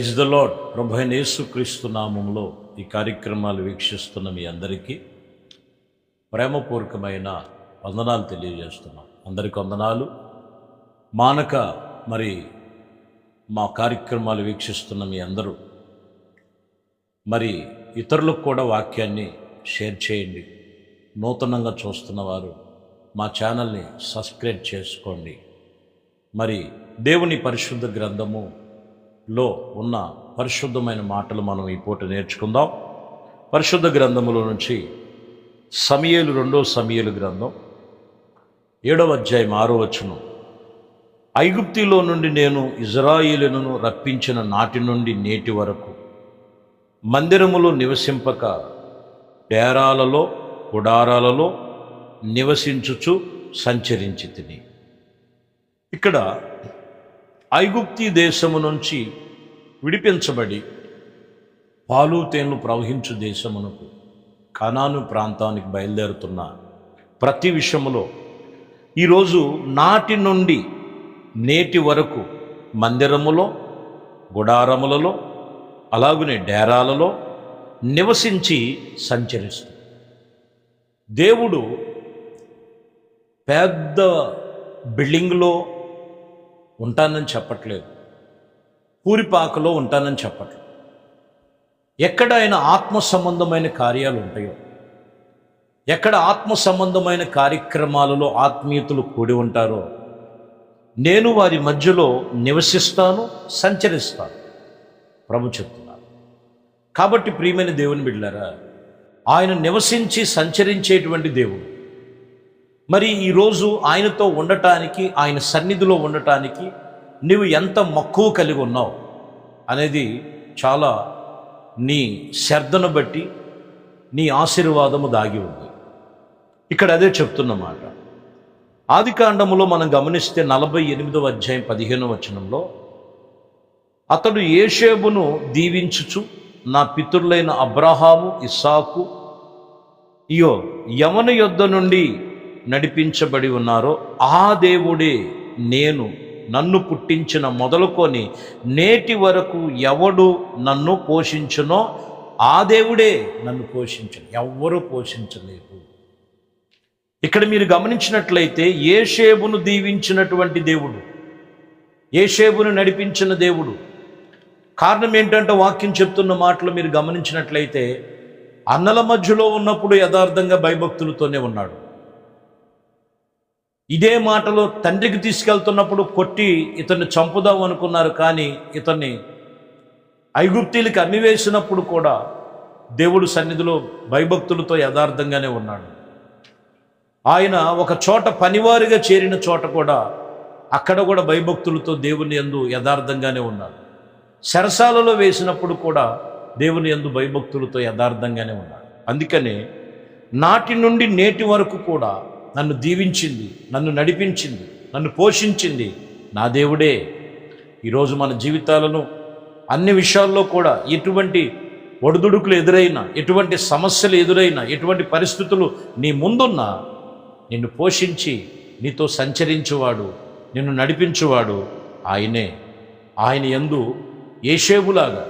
Praise the lord ప్రభు అయిన యేసుక్రీస్తు నామంలో ఈ కార్యక్రమాలు వీక్షిస్తున్న మీ అందరికీ ప్రేమపూర్వకమైన వందనాలు తెలియజేస్తున్నాం. అందరికి వందనాలు. మానక మరి మా కార్యక్రమాలు వీక్షిస్తున్న మీ అందరూ మరి ఇతరులకు కూడా వాక్యాన్ని షేర్ చేయండి. నూతనంగా చూస్తున్న వారు మా ఛానల్ని సబ్స్క్రైబ్ చేసుకోండి. మరి దేవుని పరిశుద్ధ గ్రంథము లో ఉన్న పరిశుద్ధమైన మాటలు మనం ఈ పూట నేర్చుకుందాం. పరిశుద్ధ గ్రంథములో నుంచి సమయలు రెండో సమయలు గ్రంథం ఏడవ అధ్యాయం ఆరో వచ్చును ఐగుప్తిలో నుండి నేను ఇజ్రాయిలును రప్పించిన నాటి నుండి నేటి వరకు మందిరములో నివసింపక డేరాలలో గుడారాలలో నివసించుచు సంచరించి తిని. ఇక్కడ ఐగుప్తి దేశము నుంచి విడిపించబడి పాలు తేను ప్రవహించు దేశమునకు కనాను ప్రాంతానికి బయలుదేరుతున్న ప్రతి విషయములో ఈరోజు నాటి నుండి నేటి వరకు మందిరములో గుడారములలో అలాగునే డేరాలలో నివసించి సంచరిస్తుంది దేవుడు పెద్ద బిల్డింగ్లో ఉంటానని చెప్పట్లేదు. పూరిపాకలో ఉంటానని చెప్పట్లేదు. ఎక్కడ ఆయన ఆత్మ సంబంధమైన కార్యాలు ఉంటాయో ఎక్కడ ఆత్మ సంబంధమైన కార్యక్రమాలలో ఆత్మీయతలు కూడి ఉంటారో నేను వారి మధ్యలో నివసిస్తాను సంచరిస్తాను. ప్రభు చెప్తున్నారు. కాబట్టి ప్రియమైన దేవుని బిడ్డారా ఆయన నివసించి సంచరించేటువంటి దేవుడు మరి ఈరోజు ఆయనతో ఉండటానికి ఆయన సన్నిధిలో ఉండటానికి నువ్వు ఎంత మక్కువ కలిగి ఉన్నావు అనేది చాలా నీ శ్రద్ధను బట్టి నీ ఆశీర్వాదము దాగి ఉంది. ఇక్కడ అదే చెప్తున్నమాట ఆది కాండములో మనం గమనిస్తే నలభై ఎనిమిదవ అధ్యాయం పదిహేను వచనంలో అతడు ఏషేబును దీవించుచు నా పితరులైన అబ్రహాము ఇస్సాకు ఇయో యమను యొద్ద నుండి నడిపించబడి ఉన్నారో ఆ దేవుడే నేను నన్ను పుట్టించిన మొదలుకొని నేటి వరకు ఎవడు నన్ను పోషించునో ఆ దేవుడే నన్ను పోషించను. ఎవ్వరూ పోషించలేదు. ఇక్కడ మీరు గమనించినట్లయితే ఏషేబును దీవించినటువంటి దేవుడు ఏషేబును నడిపించిన దేవుడు. కారణం ఏంటంటే వాక్యం చెప్తున్న మాటలు మీరు గమనించినట్లయితే అన్నల మధ్యలో ఉన్నప్పుడు యథార్థంగా భయభక్తులతోనే ఉన్నాడు. ఇదే మాటలో తండ్రికి తీసుకెళ్తున్నప్పుడు కొట్టి ఇతన్ని చంపుదాం అనుకున్నారు కానీ ఇతన్ని ఐగుప్తీలకి అమ్మివేసినప్పుడు కూడా దేవుడు సన్నిధిలో భయభక్తులతో యథార్థంగానే ఉన్నాడు. ఆయన ఒక చోట పనివారిగా చేరిన చోట కూడా అక్కడ కూడా భయభక్తులతో దేవుని ఎందు యథార్థంగానే ఉన్నాడు శరసాలలో వేసినప్పుడు కూడా దేవుని ఎందు భయభక్తులతో యథార్థంగానే ఉన్నాడు అందుకనే నాటి నుండి నేటి వరకు కూడా నన్ను దీవించింది నన్ను నడిపించింది నన్ను పోషించింది నా దేవుడే. ఈరోజు మన జీవితాలను అన్ని విషయాల్లో కూడా ఎటువంటి ఒడిదుడుకులు ఎదురైనా ఎటువంటి సమస్యలు ఎదురైనా ఎటువంటి పరిస్థితులు నీ ముందున్నా నిన్ను పోషించి నీతో సంచరించువాడు నిన్ను నడిపించువాడు ఆయనే. ఆయన ఎందు ఏషేబులాగా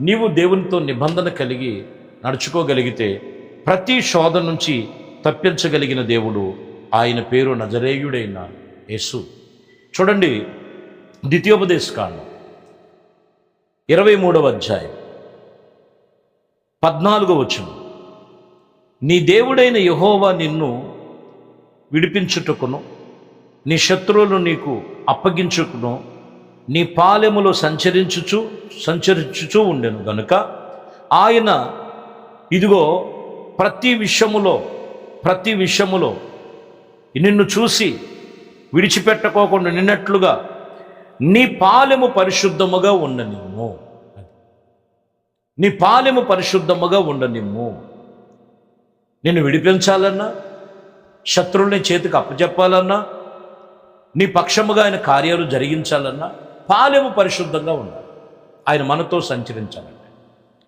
నీవు దేవునితో నిబంధన కలిగి నడుచుకోగలిగితే ప్రతి శోధ నుంచి తప్పించగలిగిన దేవుడు ఆయన పేరు నజరేయుడైన యేసు. చూడండి ద్వితీయోపదేశకాండం ఇరవై మూడవ అధ్యాయం పద్నాలుగో వచనం. నీ దేవుడైన యహోవా నిన్ను విడిపించుటకును నీ శత్రువులు నీకు అప్పగించుకును నీ పాలెములో సంచరించుచు సంచరించుచూ ఉండెను గనుక ఆయన ఇదిగో ప్రతి విషయములో ప్రతి విషయములో నిన్ను చూసి విడిచిపెట్టుకోకుండా నిన్నట్లుగా నీ పాలెము పరిశుద్ధముగా ఉండనిమ్ము. నీ పాలెము పరిశుద్ధముగా ఉండనిమ్ము. నిన్ను విడిపించాలన్నా శత్రువుల్ని చేతికి అప్పచెప్పాలన్నా నీ పక్షముగా ఆయన కార్యాలు జరిగించాలన్నా పాలెము పరిశుద్ధంగా ఉండాలి. ఆయన మనతో సంచరించాలంటే.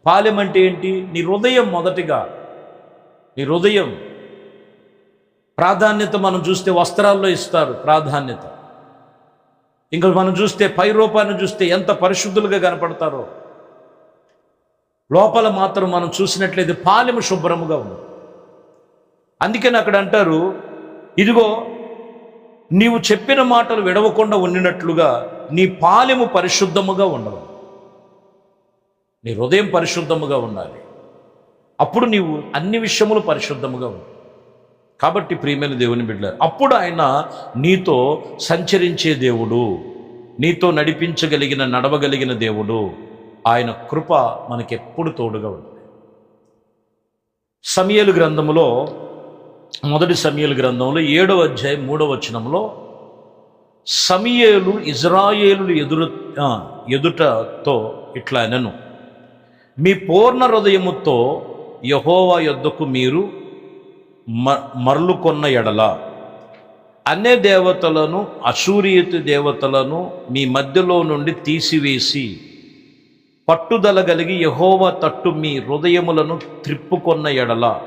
పాలెం అంటే ఏంటి? నీ హృదయం మొదటిగా నీ హృదయం ప్రాధాన్యత మనం చూస్తే వస్త్రాల్లో ఇస్తారు ప్రాధాన్యత. ఇంకా మనం చూస్తే పై రూపాన్ని చూస్తే ఎంత పరిశుద్ధులుగా కనపడతారో. లోపల మాత్రం మనం చూసినట్లయితే పాలెము శుభ్రముగా ఉంది. అందుకని అక్కడ అంటారు ఇదిగో నీవు చెప్పిన మాటలు విడవకుండా ఉండినట్లుగా నీ పాలెము పరిశుద్ధముగా ఉండవు నీ హృదయం పరిశుద్ధముగా ఉండాలి. అప్పుడు నీవు అన్ని విషయములు పరిశుద్ధముగా ఉండాలి కాబట్టి ప్రియమైన దేవుని బిడ్డ అప్పుడు ఆయన నీతో సంచరించే దేవుడు నీతో నడిపించగలిగిన నడవగలిగిన దేవుడు. ఆయన కృప మనకెప్పుడు తోడుగా ఉంది సమయలు గ్రంథములో మొదటి సమయలు గ్రంథంలో ఏడవ అధ్యాయం మూడవ వచనంలో సమయలు ఇజ్రాయేలు ఎదురు ఎదుటతో ఇట్లా అనను. మీ పూర్ణ హృదయముతో యహోవా యొద్దకు మీరు మరలుకొన్న ఎడల. అన్య దేవతలను అసూరియత దేవతలను మీ మధ్యలో నుండి తీసివేసి పట్టుదల కలిగి యహోవ తట్టు మీ హృదయములను త్రిప్పుకొన్న ఎడల.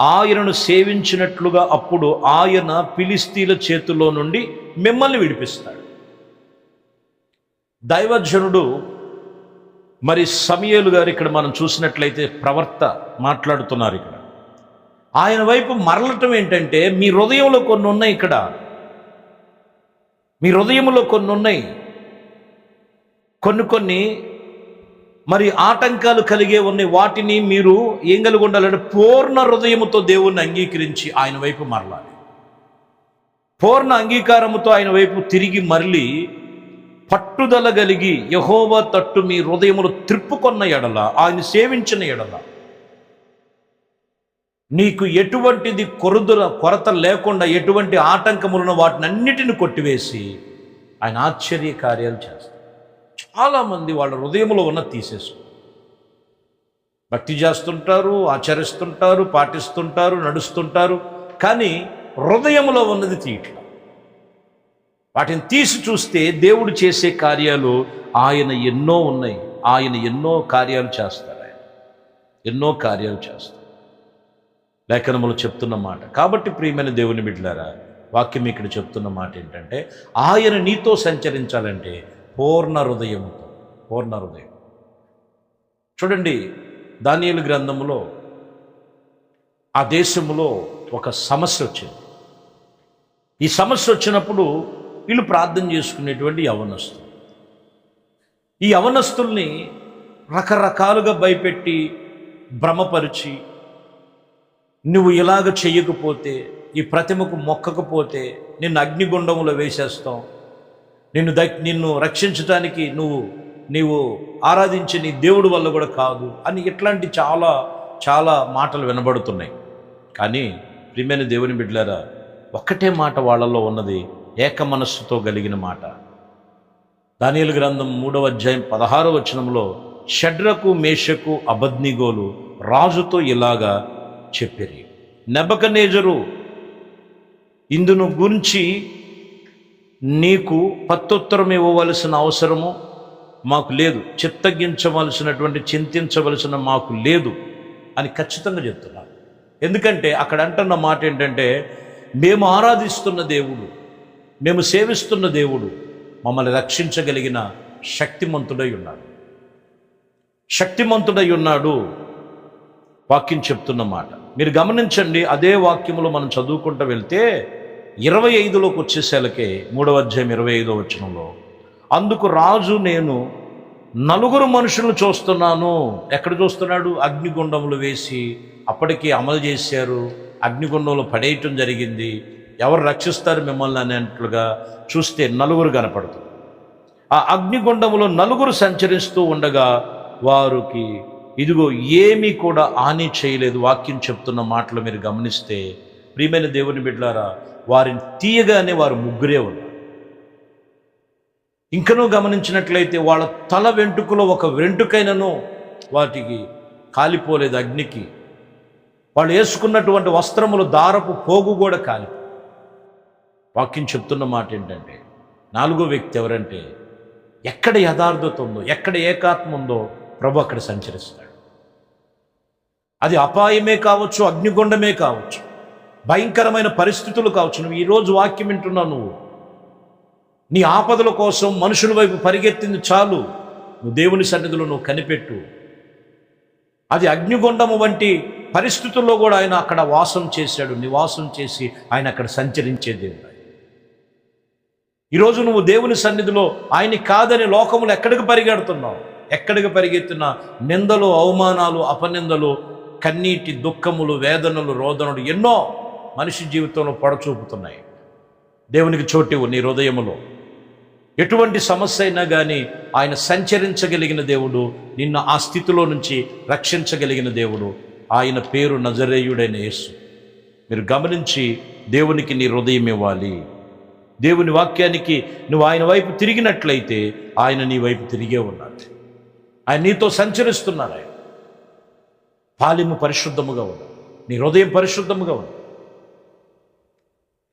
ఆయనను సేవించినట్లుగా అప్పుడు ఆయన పిలిస్తీల చేతిలో నుండి మిమ్మల్ని విడిపిస్తాడు. దైవజనుడు మరి సమయలు గారు ఇక్కడ మనం చూసినట్లయితే ప్రవర్త మాట్లాడుతున్నారు ఇక్కడ. ఆయన వైపు మరలటం ఏంటంటే మీ హృదయంలో కొన్ని ఉన్నాయి ఇక్కడ. మీ హృదయంలో కొన్ని ఉన్నాయి. కొన్ని కొన్ని మరి ఆటంకాలు కలిగే ఉన్నాయి. వాటిని మీరు ఏం కలిగి ఉండాలంటే పూర్ణ హృదయముతో దేవుణ్ణి అంగీకరించి ఆయన వైపు మరలాలి. పూర్ణ అంగీకారముతో ఆయన వైపు తిరిగి మరలి పట్టుదల కలిగి యహోవ తట్టు మీ హృదయములు త్రిప్పుకొన్న ఎడల ఆయన సేవించిన ఎడల నీకు ఎటువంటిది కొరదుల కొరత లేకుండా ఎటువంటి ఆటంకములను వాటిని అన్నిటిని కొట్టివేసి ఆయన ఆశ్చర్య కార్యాలు చేస్తారు చాలామంది వాళ్ళ హృదయంలో ఉన్న తీసేసు భక్తి చేస్తుంటారు ఆచరిస్తుంటారు పాటిస్తుంటారు నడుస్తుంటారు కానీ హృదయంలో ఉన్నది తీయట్లా వాటిని తీసి చూస్తే దేవుడు చేసే కార్యాలు ఆయన ఎన్నో ఉన్నాయి. ఆయన ఎన్నో కార్యాలు చేస్తారు ఆయన. ఎన్నో కార్యాలు చేస్తారు లేఖనములు చెప్తున్న మాట. కాబట్టి ప్రియమైన దేవుని బిడ్డలారా వాక్యం ఇక్కడ చెప్తున్న మాట ఏంటంటే ఆయన నీతో సంచరించాలంటే పూర్ణ హృదయంతో పూర్ణ హృదయం. చూడండి దానియలు గ్రంథములో ఆ దేశంలో ఒక సమస్య వచ్చింది. ఈ సమస్య వచ్చినప్పుడు వీళ్ళు ప్రార్థన చేసుకునేటువంటి యవనస్తులు. ఈ యవనస్తుల్ని రకరకాలుగా భయపెట్టి భ్రమపరిచి నువ్వు ఇలాగ చేయకపోతే ఈ ప్రతిమకు మొక్కకపోతే నిన్ను అగ్నిగుండంలో వేసేస్తాం. నిన్ను ద నిన్ను రక్షించడానికి నువ్వు నీవు ఆరాధించే నీ దేవుడు వల్ల కూడా కాదు అని ఇట్లాంటి చాలా చాలా మాటలు వినబడుతున్నాయి. కానీ ప్రియమైన దేవుని బిడ్డలారా ఒక్కటే మాట వాళ్ళలో ఉన్నది ఏక మనస్సుతో కలిగిన మాట. దానియలు గ్రంథం మూడవ అధ్యాయం పదహారవ వచనంలో షడ్రకు మేషకు అబద్నిగోలు రాజుతో ఇలాగా చెప్పిరి. నెబకనేజరు ఇందును గురించి నీకు పత్తుత్తరం ఇవ్వవలసిన అవసరము మాకు లేదు. చిత్తగించవలసినటువంటి చింతించవలసిన మాకు లేదు అని ఖచ్చితంగా చెప్తున్నారు ఎందుకంటే అక్కడ అంటున్న మాట ఏంటంటే మేము ఆరాధిస్తున్న దేవుడు మేము సేవిస్తున్న దేవుడు మమ్మల్ని రక్షించగలిగిన శక్తిమంతుడై ఉన్నాడు. శక్తిమంతుడై ఉన్నాడు. వాక్యం చెప్తున్న మాట. మీరు గమనించండి అదే వాక్యములు మనం చదువుకుంటూ వెళ్తే ఇరవై ఐదులోకి వచ్చేసరికి మూడవ అధ్యాయం ఇరవై ఐదో వచనంలో అందుకు రాజు నేను నలుగురు మనుషులను చూస్తున్నాను. ఎక్కడ చూస్తున్నాడు? అగ్నిగుండములు వేసి అప్పటికి అమలు చేశారు అగ్నిగుండంలో పడేయటం జరిగింది. ఎవరు రక్షిస్తారు మిమ్మల్ని అనేట్లుగా చూస్తే నలుగురు కనపడుతుంది ఆ అగ్నిగుండములో నలుగురు సంచరిస్తూ ఉండగా వారికి ఇదిగో ఏమీ కూడా హాని చేయలేదు వాక్యం చెప్తున్న మాటలు మీరు గమనిస్తే ప్రియమైన దేవుని బిడ్డలారా వారిని తీయగానే వారు ముగ్గురే ఉన్నారు. ఇంకనూ గమనించినట్లయితే వాళ్ళ తల వెంట్రుకలో ఒక వెంట్రుకైనను వాటికి కాలిపోలేదు అగ్నికి. వాళ్ళు వేసుకున్నటువంటి వస్త్రములు దారపు పోగు కూడా కాలి వాక్యం చెప్తున్న మాట ఏంటంటే నాలుగో వ్యక్తి ఎవరంటే ఎక్కడ యథార్థత ఉందో ఎక్కడ ఏకాత్మ ఉందో ప్రభు అక్కడ సంచరిస్తాడు. అది అపాయమే కావచ్చు అగ్నిగుండమే కావచ్చు భయంకరమైన పరిస్థితులు కావచ్చు. నువ్వు ఈరోజు వాక్యం వింటున్నావు నువ్వు. నీ ఆపదల కోసం మనుషుల వైపు పరిగెత్తింది చాలు. నువ్వు దేవుని సన్నిధిలో నువ్వు కనిపెట్టు. అది అగ్నిగుండము వంటి పరిస్థితుల్లో కూడా ఆయన అక్కడ వాసం చేశాడు. నివాసం చేసి ఆయన అక్కడ సంచరించే దేవుడు ఈరోజు నువ్వు దేవుని సన్నిధిలో ఆయన కాదని లోకములు ఎక్కడికి పరిగెడుతున్నావు? ఎక్కడికి పరిగెత్తినా? నిందలు అవమానాలు అపనిందలు కన్నీటి దుఃఖములు వేదనలు రోదనలు ఎన్నో మనిషి జీవితంలో పొడచూపుతున్నాయి. దేవునికి చోటివు నీ హృదయములో. ఎటువంటి సమస్య అయినా కానీ ఆయన సంచరించగలిగిన దేవుడు నిన్ను ఆ స్థితిలో నుంచి రక్షించగలిగిన దేవుడు. ఆయన పేరు నజరేయుడైన యేసు. మీరు గమనించి దేవునికి నీ హృదయం ఇవ్వాలి. దేవుని వాక్యానికి నువ్వు ఆయన వైపు తిరిగినట్లయితే ఆయన నీ వైపు తిరిగే ఉన్నాడు. ఆయన నీతో సంచరిస్తున్నారు ఆయన. పాలిము పరిశుద్ధముగా ఉంది నీ హృదయం పరిశుద్ధముగా ఉంది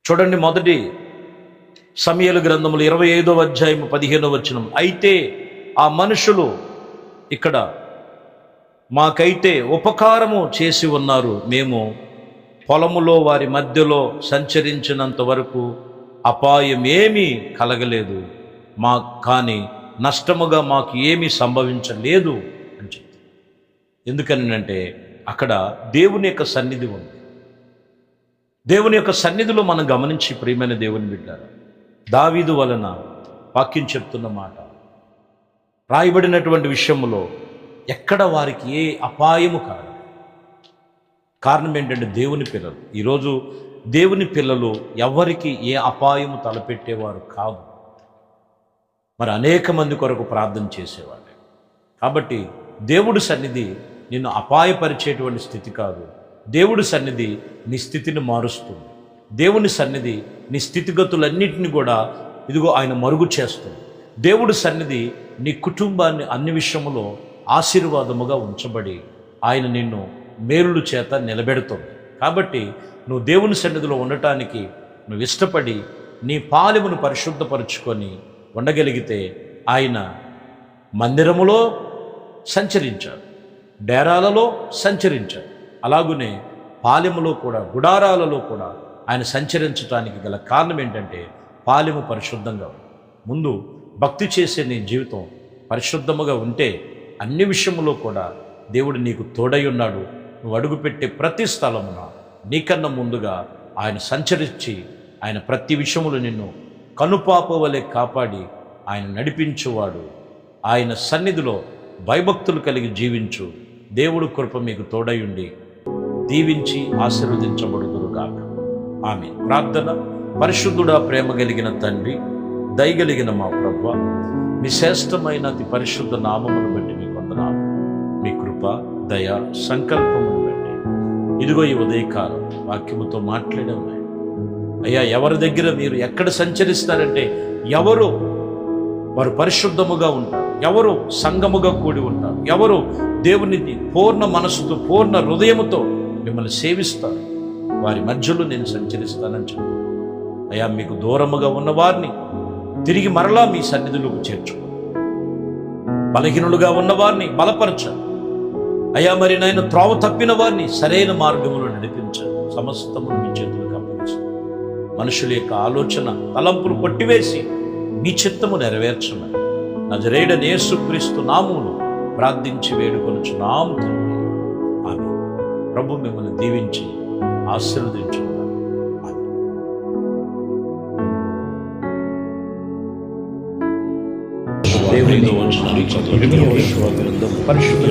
చూడండి మొదటి సమయలు గ్రంథములు ఇరవై ఐదో అధ్యాయము పదిహేనో వచనం అయితే ఆ మనుషులు ఇక్కడ మాకైతే ఉపకారము చేసి ఉన్నారు. మేము పొలములో వారి మధ్యలో సంచరించినంత వరకు అపాయం ఏమీ కలగలేదు. మా కానీ నష్టముగా మాకు ఏమీ సంభవించలేదు. ఎందుకని అంటే అక్కడ దేవుని యొక్క సన్నిధి ఉంది. దేవుని యొక్క సన్నిధిలో మనం గమనించి ప్రియమైన దేవుని బిడ్డారు దావీదు వలన వాక్యం చెప్తున్న మాట రాయబడినటువంటి విషయంలో ఎక్కడ వారికి ఏ అపాయము కాదు. కారణం ఏంటంటే దేవుని పిల్లలు. ఈరోజు దేవుని పిల్లలు ఎవరికి ఏ అపాయము తలపెట్టేవారు కాదు. మరి అనేక మంది కొరకు ప్రార్థన చేసేవాళ్ళు. కాబట్టి దేవుడి సన్నిధి నిన్ను అపాయపరిచేటువంటి స్థితి కాదు. దేవుడి సన్నిధి నీ స్థితిని మారుస్తుంది. దేవుని సన్నిధి నీ స్థితిగతులన్నింటినీ కూడా ఇదిగో ఆయన మరుగు చేస్తుంది. దేవుడి సన్నిధి నీ కుటుంబాన్ని అన్ని విషయములో ఆశీర్వాదముగా ఉంచబడి ఆయన నిన్ను మేలుల చేత నిలబెడుతుంది. కాబట్టి నువ్వు దేవుని సన్నిధిలో ఉండటానికి నువ్వు ఇష్టపడి నీ పాలెమును పరిశుద్ధపరుచుకొని ఉండగలిగితే ఆయన మందిరములో సంచరించాడు. డేరాలలో సంచరించాడు అలాగునే పాలెములో కూడా గుడారాలలో కూడా ఆయన సంచరించడానికి గల కారణం ఏంటంటే పాలెము పరిశుద్ధంగా ముందు భక్తి చేసే నీ జీవితం పరిశుద్ధముగా ఉంటే అన్ని విషయములో కూడా దేవుడు నీకు తోడై ఉన్నాడు. నువ్వు అడుగుపెట్టే ప్రతి స్థలమున నీకన్నా ముందుగా ఆయన సంచరించి ఆయన ప్రతి విషయములు నిన్ను కనుపాప వలె కాపాడి ఆయన నడిపించువాడు. ఆయన సన్నిధిలో భయభక్తులు కలిగి జీవించు. దేవుడు కృప మీకు తోడయుండి దీవించి ఆశీర్వదించబడుదురుగాక. ఆమె ప్రార్థన. పరిశుద్ధుడా ప్రేమ కలిగిన తండ్రి దయగలిగిన మా ప్రభు మీ శ్రేష్టమైన అతి పరిశుద్ధ నామమును బట్టి మీకు వందనాలు మీ కృప దయ సంకల్పమును బట్టి. ఇదిగో ఈ ఉదయకాలం వాక్యముతో మాట్లాడే ఉన్నాయి అయ్యా ఎవరి దగ్గర మీరు ఎక్కడ సంచరిస్తారంటే ఎవరు వారు పరిశుద్ధముగా ఉంటారు. ఎవరు సంగముగా కూడి ఉంటారు. ఎవరు దేవుని పూర్ణ మనసుతో పూర్ణ హృదయముతో మిమ్మల్ని సేవిస్తారు. వారి మధ్యలో నేను సంచరిస్తానని చెప్పు. అయ్యా మీకు దూరముగా ఉన్న వారిని తిరిగి మరలా మీ సన్నిధిలోకి చేర్చు. బలహీనులుగా ఉన్న వారిని బలపరచండి అయ్యా మరి నేను త్రోవ తప్పిన వారిని సరైన మార్గంలో నడిపించండి సమస్తమును మీ చేతులకు అప్పగించండి మనుషుల యొక్క ఆలోచన తలంపులు కొట్టివేసి మీ చిత్తము నెరవేర్చమని. నజరేడని నామూలు నామమును ప్రార్థించి వేడుకొనుచు నాము తండ్రి. ఆమె ప్రభు మిమ్మల్ని దీవించి ఆశీర్వదించుకున్నాను దేవునితో వచ్చిన పరిశుద్ధ